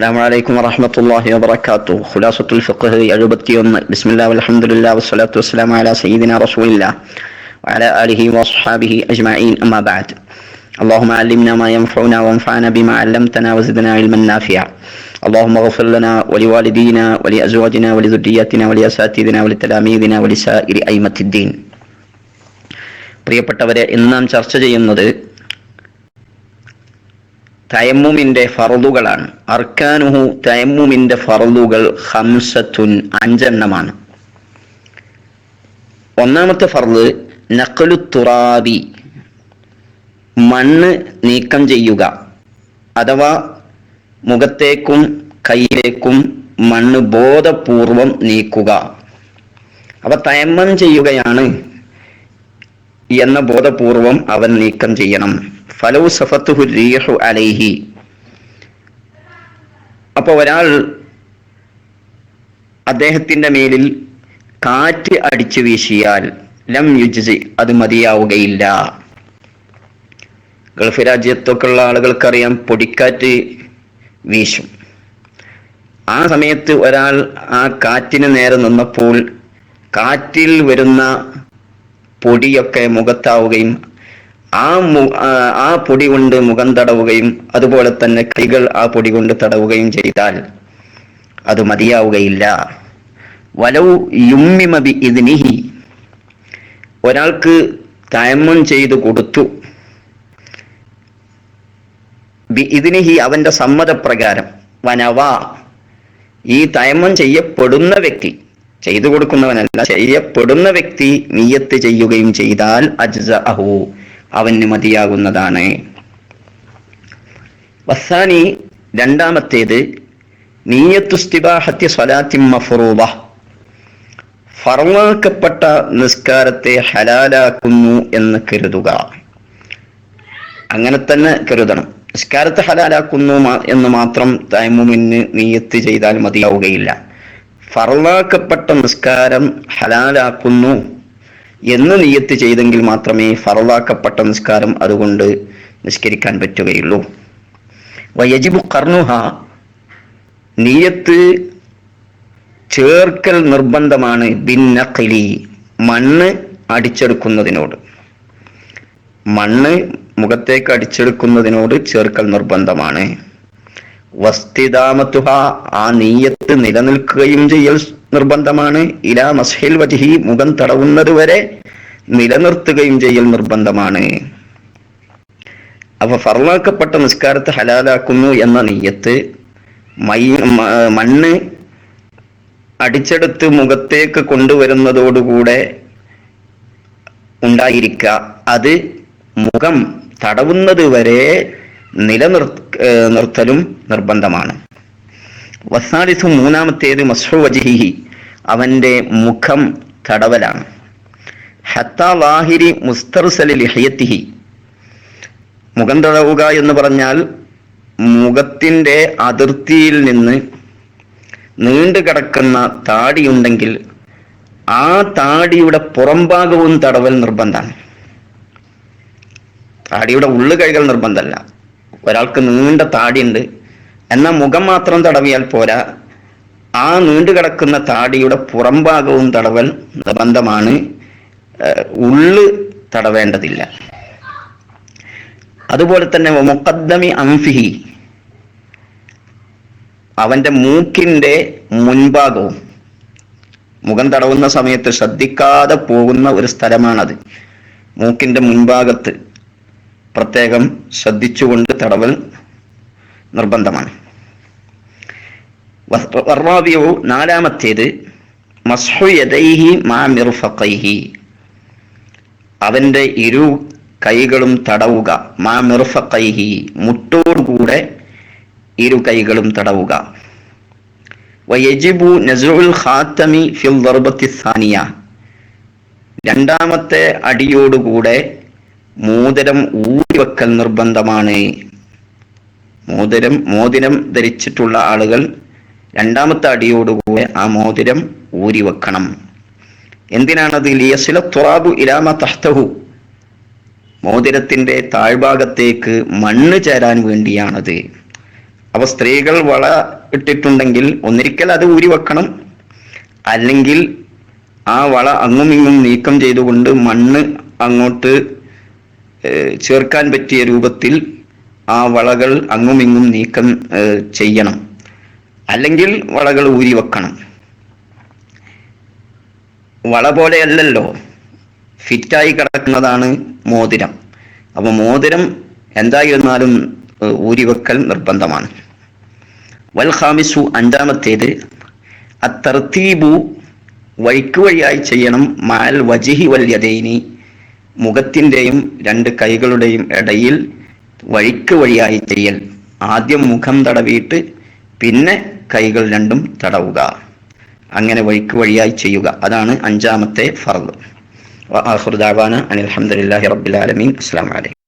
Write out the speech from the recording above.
السلام عليكم ورحمة الله وبركاته خلاصة الفقه أجبتي بسم الله والحمد لله والصلاة والسلام على سيدنا رسول الله وعلى آله وصحابه أجمعين أما بعد اللهم علمنا ما ينفعنا وانفعنا بما علمتنا وزدنا علما نافعا اللهم اغفر لنا ولوالدينا ولأزواجنا ولذرياتنا ولأساتذتنا ولتلاميذنا ولسائر أئمة الدين പ്രിയപ്പെട്ടവരെ ഇന്ന് നാം ചർച്ച ചെയ്യുന്നത് തയമ്മുമിന്റെ ഫറലുകളാണ് അർക്കാനുഹു തയമ്മുമിന്റെ ഫറലുകൾ ഹംസത്തുൻ അഞ്ചെണ്ണമാണ്. ഒന്നാമത്തെ ഫറുദ് നക്കലു തുറാബി. മണ്ണ് നീക്കം ചെയ്യുക. അഥവാ മുഖത്തേക്കും കയ്യിലേക്കും മണ്ണ് ബോധപൂർവം നീക്കുക. അവ തയമ്മം ചെയ്യുകയാണ് എന്ന ബോധപൂർവം അവൻ നീക്കം ചെയ്യണം. ഫലവു സഫത്തുഹു റീഹു അലൈഹി. അപ്പോൾ ഒരാൾ അദ്ദേഹത്തിന്റെ മേലിൽ കാറ്റ് അടിച്ചു വീശിയാൽ ലം യുജി അത് മതിയാവുകയില്ല. ഗൾഫ് രാജ്യത്തൊക്കെ ഉള്ള ആളുകൾക്കറിയാം പൊടിക്കാറ്റ് വീശും. ആ സമയത്ത് ഒരാൾ ആ കാറ്റിന് നേരെ നിന്നപ്പോൾ കാറ്റിൽ വരുന്ന പൊടിയൊക്കെ മുഖത്താവുകയും ആ ആ പൊടി കൊണ്ട് മുഖം തടവുകയും അതുപോലെ തന്നെ കൈകൾ ആ പൊടി കൊണ്ട് തടവുകയും ചെയ്താൽ അത് മതിയാവുകയില്ല. വലൗ യുമ്മിമബി ഇതിനിഹി ഒരാൾക്ക് തയമ്മം ചെയ്തു കൊടുത്തു. ഇതിനിഹി അവന്റെ സമ്മതപ്രകാരം. വനവ. ഈ തയമ്മം ചെയ്യപ്പെടുന്ന വ്യക്തി ചെയ്തു കൊടുക്കുന്നവനല്ല ചെയ്യപ്പെടുന്ന വ്യക്തി നീയത്ത് ചെയ്യുകയും ചെയ്താൽ അജ്സ അഹു അവന് മതിയാകുന്നതാണ്. വസാനി രണ്ടാമത്തേത് നീയത്തുസ്തിബാഹത്യ സ്വലാത്തിം മഫറൂബ ഫറവാക്കപ്പെട്ട നിസ്കാരത്തെ ഹലാലാക്കുന്നു എന്ന് കരുതുക. അങ്ങനെ തന്നെ കരുതണം. നിസ്കാരത്തെ ഹലാലാക്കുന്നു എന്ന് മാത്രം തൈമുമിന് നീയത്ത് ചെയ്താൽ മതിയാവുകയില്ല. ഫറവാക്കപ്പെട്ട നിസ്കാരം ഹലാലാക്കുന്നു. എന്ന് നീയത്ത് ചെയ്തെങ്കിൽ മാത്രമേ ഫറലാക്കപ്പെട്ട നിസ്കാരം അതുകൊണ്ട് നിസ്കരിക്കാൻ പറ്റുകയുള്ളൂ. വയജിബു കർണുഹ നീയത്ത് ചേർക്കൽ നിർബന്ധമാണ് ബിന്നഖിലി മണ്ണ് അടിച്ചെടുക്കുന്നതിനോട്. മണ്ണ് മുഖത്തേക്ക് അടിച്ചെടുക്കുന്നതിനോട് ചേർക്കൽ നിർബന്ധമാണ്. വസ്തിദാമത്തുഹ ആ നീയത്ത് നിലനിൽക്കുകയും ചെയ്യൽ നിർബന്ധമാണ്. ഇലാ മസ്ഹിൽ വജിഹി മുഖം തടവുന്നത് വരെ നിലനിർത്തുകയും ചെയ്യൽ നിർബന്ധമാണ്. അപ്പൊ ഫർലാക്കപ്പെട്ട നിസ്കാരത്തെ ഹലാലാക്കുന്നു എന്ന നെയ്യത്ത് മൈ മണ്ണ് അടിച്ചെടുത്ത് മുഖത്തേക്ക് കൊണ്ടുവരുന്നതോടുകൂടെ ഉണ്ടായിരിക്ക. അത് മുഖം തടവുന്നത് വരെ നിലനിർ നിർത്തലും നിർബന്ധമാണ്. വസാലിസു മൂന്നാമത്തേത് മസ്ഹു വജിഹി അവന്റെ മുഖം തടവലാണ്. ഹത്താ മുസ്തർസലി ലിഹയത്തിഹി. മുഖം തടവുക എന്ന് പറഞ്ഞാൽ മുഖത്തിന്റെ അതിർത്തിയിൽ നിന്ന് നീണ്ടു കിടക്കുന്ന താടിയുണ്ടെങ്കിൽ ആ താടിയുടെ പുറംഭാഗവും തടവൽ നിർബന്ധമാണ്. താടിയുടെ ഉള്ളു കൈകൾ നിർബന്ധമല്ല. ഒരാൾക്ക് നീണ്ട താടിയുണ്ട്. എന്നാൽ മുഖം മാത്രം തടവിയാൽ പോരാ. ആ നീണ്ടു കിടക്കുന്ന താടിയുടെ പുറംഭാഗവും തടവൽ നിർബന്ധമാണ്. ഉള്ള് തടവേണ്ടതില്ല. അതുപോലെ തന്നെ മുക്കദ്ദമി അംഫിഹി അവന്റെ മൂക്കിന്റെ മുൻഭാഗവും മുഖം തടവുന്ന സമയത്ത് ശ്രദ്ധിക്കാതെ പോകുന്ന ഒരു സ്ഥലമാണത്. മൂക്കിന്റെ മുൻഭാഗത്ത് പ്രത്യേകം ശ്രദ്ധിച്ചുകൊണ്ട് തടവൽ നിർബന്ധമാണ്. നാലാമത്തേത് മസ്ഹു യദൈഹി മാ ഇരു കൈകളും തടവുക മാ മിർഫഖൈഹി. മുട്ടോടുകൂടെ ഇരു കൈകളും തടവുക. വയജിബു നസുൽ ഖാത്തമി ഫിൽ ദർബത്തി സാനിയ. രണ്ടാമത്തെ അടിയോടുകൂടെ മോതിരം ഊരിവെക്കൽ നിർബന്ധമാണ്. മോതിരം മോതിരം ധരിച്ചിട്ടുള്ള ആളുകൾ രണ്ടാമത്തെ അടിയോടുകൂടെ ആ മോതിരം ഊരി വെക്കണം എന്തിനാണത്? ലിയസില തുറാബു ഇലാമ തഹ്തഹു. മോതിരത്തിന്റെ താഴ്ഭാഗത്തേക്ക് മണ്ണ് ചേരാൻ വേണ്ടിയാണത്. അപ്പൊ സ്ത്രീകൾ വള ഇട്ടിട്ടുണ്ടെങ്കിൽ ഒന്നിരിക്കൽ അത് ഊരി വെക്കണം അല്ലെങ്കിൽ ആ വള അങ്ങും ഇങ്ങും നീക്കം ചെയ്തുകൊണ്ട് മണ്ണ് അങ്ങോട്ട് ചേർക്കാൻ പറ്റിയ രൂപത്തിൽ ആ വളകൾ അങ്ങും ഇങ്ങും നീക്കം ചെയ്യണം. അല്ലെങ്കിൽ വളകൾ ഊരി വെക്കണം. വള പോലെയല്ലല്ലോ. ഫിറ്റായി കിടക്കുന്നതാണ് മോതിരം. അപ്പോൾ മോതിരം എന്തായിരുന്നാലും ഊരി വെക്കൽ നിർബന്ധമാണ്. വൽ ഖാമിസു അഞ്ചാമത്തേത് അത്തർത്തീബു വഴിക്ക് വഴിയായി ചെയ്യണം. മാൽ വജിഹി വൽ യദൈനി മുഖത്തിന്റെയും രണ്ട് കൈകളുടെയും ഇടയിൽ വഴിക്ക് വഴിയായി ചെയ്യൽ. ആദ്യം മുഖം തടവിയിട്ട് പിന്നെ കൈകൾ രണ്ടും തടവുക. അങ്ങനെ വഴിക്ക് വഴിയായി ചെയ്യുക. അതാണ് അഞ്ചാമത്തെ ഫർദ്. അനിൽ ഹംദുലില്ലാഹി റബ്ബിൽ ആലമീൻ. അസ്സലാമു അലൈക്കും.